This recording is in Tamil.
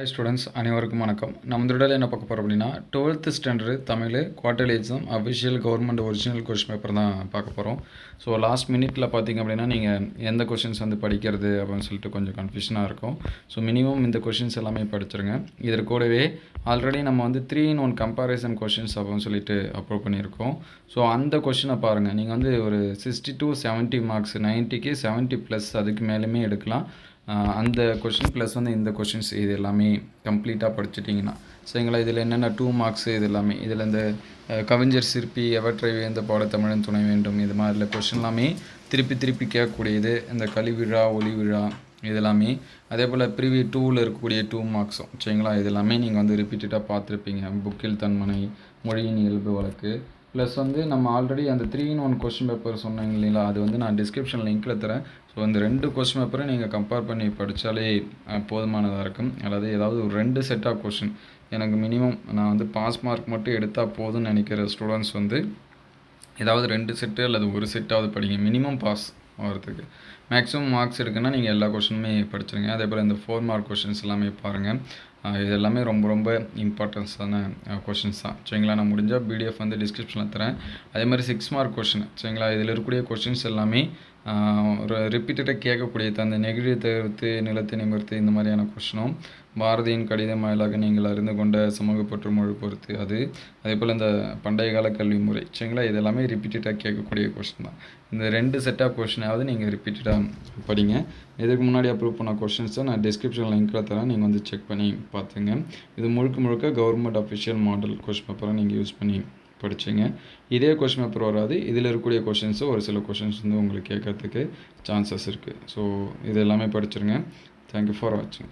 ஹாய் ஸ்டூடெண்ட்ஸ் அனைவருக்கும் வணக்கம். நம்ம இந்த என்ன பார்க்க போகிறோம் அப்படின்னா twelfth standard Tamil quarterly exam official government original question paper தான் பார்க்க போகிறோம் ஸோ லாஸ்ட் மினிட்டில் பார்த்தீங்க அப்படின்னா நீங்கள் எந்த கொஷின்ஸ் வந்து படிக்கிறது அப்படின்னு சொல்லிட்டு கொஞ்சம் கன்ஃபியூஷனாக இருக்கும். ஸோ மினிமம் இந்த கொஷின்ஸ் எல்லாமே படிச்சிருங்க. இதற்கு கூடவே ஆல்ரெடி நம்ம வந்து three in one comparison questions அப்படின்னு சொல்லிட்டு அப்ரூவ் பண்ணியிருக்கோம். ஸோ அந்த கொஷினை பாருங்கள் நீங்கள் வந்து ஒரு சிக்ஸ்டி டு செவன்ட்டி மார்க்ஸ் நைன்ட்டிக்கு செவன்ட்டி ப்ளஸ் அதுக்கு மேலேயுமே எடுக்கலாம். அந்த கொஷின் ப்ளஸ் வந்து இந்த கொஷின்ஸ் இது எல்லாமே கம்ப்ளீட்டாக படிச்சிட்டிங்கன்னா சரிங்களா இதில் என்னென்ன டூ மார்க்ஸு இது எல்லாமே இதில் இந்த கவிஞர் சிற்பி எவற்றை வியந்த பாட தமிழன் துணை வேண்டும் இது மாதிரில கொஷின் எல்லாமே திருப்பி திருப்பி கேட்கக்கூடியது இந்த கழிவிழா ஒளி விழா இதெல்லாமே. அதே போல் பிரிவி டூவில் இருக்கக்கூடிய டூ மார்க்ஸும் சரிங்களா? இது எல்லாமே நீங்கள் வந்து ரிப்பீட்டடாக பார்த்துருப்பீங்க. புக்கில் தன்மனை மொழியின் இயல்பு வழக்கு ப்ளஸ் வந்து நம்ம ஆல்ரெடி அந்த three in one question paper சொன்னாங்க இல்லைங்களா? அது வந்து நான் டிஸ்கிரிப்ஷன் லிங்க்கில் தரேன். ஸோ இந்த ரெண்டு கொஸ்டின் பேப்பரை நீங்கள் கம்பேர் பண்ணி படித்தாலே போதுமானதாக இருக்கும். அதாவது ஏதாவது ஒரு ரெண்டு செட் ஆஃப் கொஷின் எனக்கு மினிமம் நான் வந்து பாஸ் மார்க் மட்டும் எடுத்தால் போதும்னு நினைக்கிற ஸ்டூடெண்ட்ஸ் வந்து ஏதாவது ரெண்டு செட்டு அல்லது ஒரு செட்டாவது படிங்க. மினிமம் பாஸ் ஆகிறதுக்கு மேக்ஸிமம் மார்க்ஸ் எடுக்கணும்னா நீங்கள் எல்லா கொஷினுமே படிச்சிருங்க. அதே போல் இந்த ஃபோர் மார்க் கொஷின்ஸ் எல்லாமே பாருங்கள் இது எல்லாமே ரொம்ப ரொம்ப இம்பார்ட்டன்ஸான கொஷின்ஸ் தான். சரிங்களா? நான் முடிஞ்சால் பிடிஎஃப் வந்து டிஸ்கிரிப்ஷனில் தரேன். அதே மாதிரி சிக்ஸ் மார்க் கொஷின் சரிங்களா? இதில் இருக்கக்கூடிய கொஷின்ஸ் எல்லாமே ஒரு ரிப்பீட்டடாக கேட்கக்கூடியது அந்த நெகிழி தவிர்த்து நிலத்தை நிமிர்த்து இந்த மாதிரியான கொஷினும் பாரதியின் கடிதம் வாயிலாக நீங்கள் அறிந்து கொண்ட சமூக பற்று மொழி பொறுத்து அது. அதே போல் இந்த பண்டைய கால கல்வி முறை. சரிங்களா? இது எல்லாமே ரிப்பீட்டடாக கேட்கக்கூடிய கொஷின் தான். இந்த ரெண்டு செட் ஆஃப் கொஷினாவது நீங்கள் ரிப்பீட்டடாக படிங்க. இதுக்கு முன்னாடி அப்ரூவ் பண்ண கொஷின்ஸை நான் டிஸ்கிரிப்ஷன் லிங்க்கில் தரேன். நீங்கள் வந்து செக் பண்ணி பார்த்துங்க இது முழுக்க முழுக்க கவர்மெண்ட் அஃபிஷியல் மாடல் கொஷின் பேப்பராக நீங்கள் யூஸ் பண்ணி படிச்சிங்க. இதே கொஷின் பேப்பர் வராது. இதில் இருக்கக்கூடிய கொஷின்ஸு ஒரு சில கொஷின்ஸ் வந்து உங்களுக்கு கேட்கறதுக்கு சான்சஸ் இருக்குது ஸோ இது எல்லாமே படிச்சிருங்க. தேங்க்யூ ஃபார் வாட்சிங்